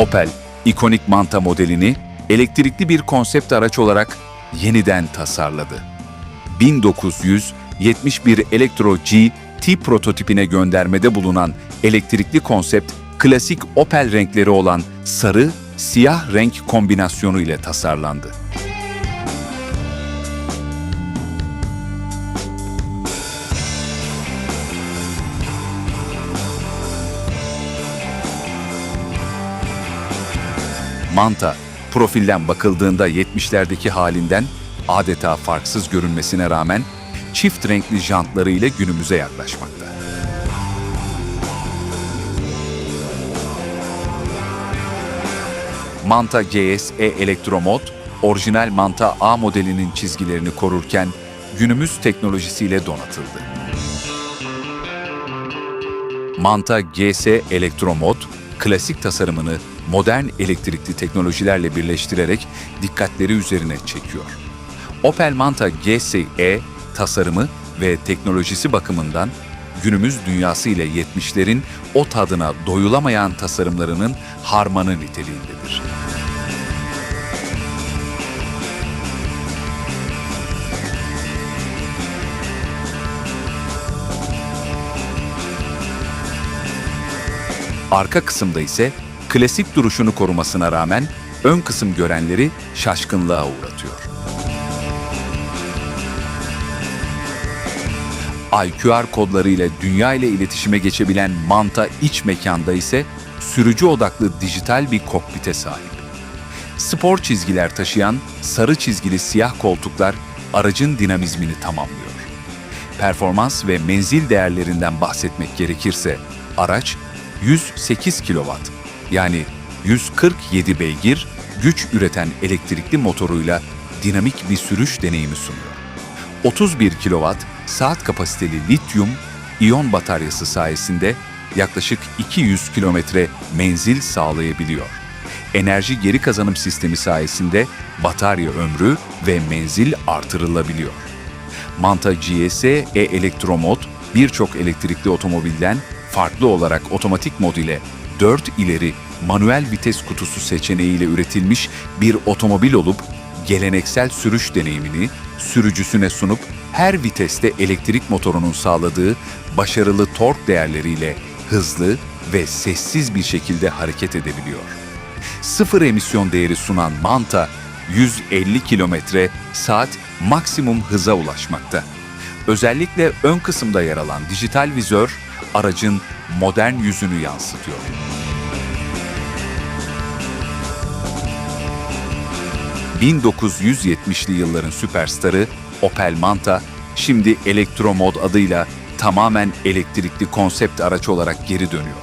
Opel, ikonik Manta modelini elektrikli bir konsept araç olarak yeniden tasarladı. 1971 Electro G T prototipine göndermede bulunan elektrikli konsept, klasik Opel renkleri olan sarı, siyah renk kombinasyonu ile tasarlandı. Manta, profilden bakıldığında 70'lerdeki halinden adeta farksız görünmesine rağmen çift renkli jantları ile günümüze yaklaşmakta. Manta GSE Elektromod, orijinal Manta A modelinin çizgilerini korurken günümüz teknolojisiyle donatıldı. Manta GS Elektromod, klasik tasarımını modern elektrikli teknolojilerle birleştirerek dikkatleri üzerine çekiyor. Opel Manta GSE tasarımı ve teknolojisi bakımından günümüz dünyası ile 70'lerin o tadına doyulamayan tasarımlarının harmanı niteliğindedir. Arka kısımda ise klasik duruşunu korumasına rağmen ön kısım görenleri şaşkınlığa uğratıyor. IQR kodları ile dünya ile iletişime geçebilen Manta iç mekanda ise sürücü odaklı dijital bir kokpite sahip. Spor çizgiler taşıyan sarı çizgili siyah koltuklar aracın dinamizmini tamamlıyor. Performans ve menzil değerlerinden bahsetmek gerekirse araç 108 kW yani 147 beygir güç üreten elektrikli motoruyla dinamik bir sürüş deneyimi sunuyor. 31 kW saat kapasiteli lityum iyon bataryası sayesinde yaklaşık 200 kilometre menzil sağlayabiliyor. Enerji geri kazanım sistemi sayesinde batarya ömrü ve menzil artırılabiliyor. Manta GSE Elektromod birçok elektrikli otomobilden farklı olarak otomatik mod ile 4 ileri manuel vites kutusu seçeneğiyle üretilmiş bir otomobil olup geleneksel sürüş deneyimini sürücüsüne sunup her viteste elektrik motorunun sağladığı başarılı tork değerleriyle hızlı ve sessiz bir şekilde hareket edebiliyor. Sıfır emisyon değeri sunan Manta 150 kilometre saat maksimum hıza ulaşmakta. Özellikle ön kısımda yer alan dijital vizör aracın modern yüzünü yansıtıyor. ...1970'li yılların süperstarı Opel Manta... ...şimdi Elektromod adıyla tamamen elektrikli konsept araç olarak geri dönüyor.